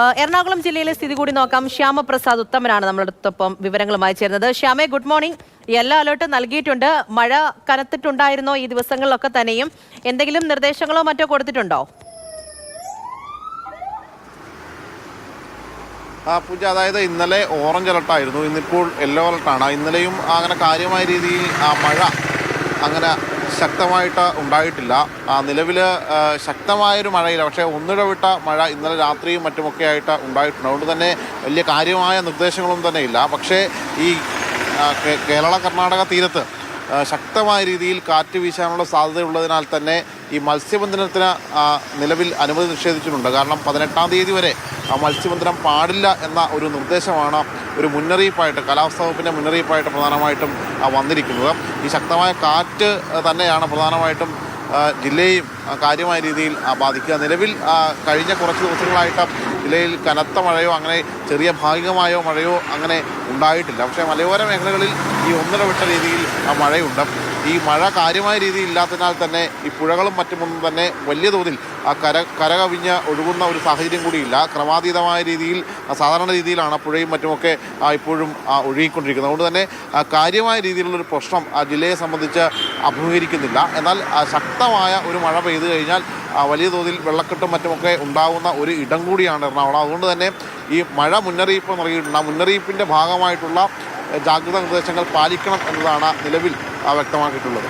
എറണാകുളം ജില്ലയിലെ സ്ഥിതി കൂടി നോക്കാം. ശ്യാമപ്രസാദ് ഉത്തമനാണ് നമ്മളോടൊപ്പം വിവരങ്ങളുമായി ചേരുന്നത്. ശ്യാമേ ഗുഡ് മോർണിംഗ്. എല്ലാ അലേർട്ട് നൽകിയിട്ടുണ്ട്. മഴ കനത്തിട്ടുണ്ടായിരുന്നോ ഈ ദിവസങ്ങളിലൊക്കെ തന്നെയും? എന്തെങ്കിലും നിർദ്ദേശങ്ങളോ മറ്റോ കൊടുത്തിട്ടുണ്ടോ? പൂജ അതായത് ഇന്നലെ ഓറഞ്ച് അലർട്ടായിരുന്നു ഇന്നിപ്പോൾ യെല്ലോ അലർട്ടാണ് ഇന്നലെയും അങ്ങനെ കാര്യമായ രീതിയിൽ ആ മഴ അങ്ങനെ ശക്തമായിട്ട് ഉണ്ടായിട്ടില്ല. നിലവിൽ ശക്തമായൊരു മഴയില്ല. പക്ഷേ ഒന്നിടവിട്ട മഴ ഇന്നലെ രാത്രിയും മറ്റുമൊക്കെ ആയിട്ട് ഉണ്ടായിട്ടുണ്ട്. അതുകൊണ്ട് തന്നെ വലിയ കാര്യമായ നിർദ്ദേശങ്ങളൊന്നും തന്നെ ഇല്ല. പക്ഷേ ഈ കേരള കർണാടക തീരത്ത് ശക്തമായ രീതിയിൽ കാറ്റ് വീശാനുള്ള സാധ്യതയുള്ളതിനാൽ തന്നെ ഈ മത്സ്യബന്ധനത്തിന് നിലവിൽ അനുമതി നിഷേധിച്ചിട്ടുണ്ട്. കാരണം പതിനെട്ടാം തീയതി വരെ ആ മത്സ്യബന്ധനം പാടില്ല എന്ന ഒരു നിർദ്ദേശമാണ് ഒരു മുന്നറിയിപ്പായിട്ട് കാലാവസ്ഥാ വകുപ്പിന്റെ മുന്നറിയിപ്പായിട്ട് പ്രധാനമായിട്ടും വന്നിരിക്കുന്നത്. ഈ ശക്തമായ കാറ്റ് തന്നെയാണ് പ്രധാനമായിട്ടും ജില്ലയും കാര്യമായ രീതിയിൽ ബാധിക്കുക. നിലവിൽ കഴിഞ്ഞ കുറച്ച് ദിവസങ്ങളായിട്ട് ജില്ലയിൽ കനത്ത മഴയോ അങ്ങനെ ചെറിയ ഭാഗികമായോ മഴയോ അങ്ങനെ ഉണ്ടായിട്ടില്ല. പക്ഷേ മലയോര മേഖലകളിൽ ഈ ഒന്നര വിട്ട രീതിയിൽ ആ മഴയുണ്ട്. ഈ മഴ കാര്യമായ രീതിയിൽ ഇല്ലാത്തതിനാൽ തന്നെ ഈ പുഴകളും മറ്റുമൊന്നും തന്നെ വലിയ തോതിൽ ആ കര കരകവിഞ്ഞ് ഒഴുകുന്ന ഒരു സാഹചര്യം കൂടിയില്ല. ക്രമാതീതമായ രീതിയിൽ സാധാരണ രീതിയിലാണ് പുഴയും മറ്റുമൊക്കെ ഇപ്പോഴും ഒഴുകിക്കൊണ്ടിരിക്കുന്നത്. അതുകൊണ്ട് തന്നെ കാര്യമായ രീതിയിലുള്ളൊരു പ്രശ്നം ആ ജില്ലയെ സംബന്ധിച്ച് അഭിമുഖീകരിക്കുന്നില്ല. എന്നാൽ ശക്തമായ ഒരു മഴ പെയ്തു കഴിഞ്ഞാൽ വലിയ തോതിൽ വെള്ളക്കെട്ടും മറ്റുമൊക്കെ ഉണ്ടാകുന്ന ഒരു ഇടം കൂടിയാണ് എറണാകുളം. അതുകൊണ്ട് തന്നെ ഈ മഴ മുന്നറിയിപ്പ് നൽകിയിട്ടുണ്ട്. ആ മുന്നറിയിപ്പിന്റെ ഭാഗമായിട്ടുള്ള ജാഗ്രത നിർദ്ദേശങ്ങൾ പാലിക്കണം എന്നതാണ് നിലവിൽ വ്യക്തമാക്കിയിട്ടുള്ളത്.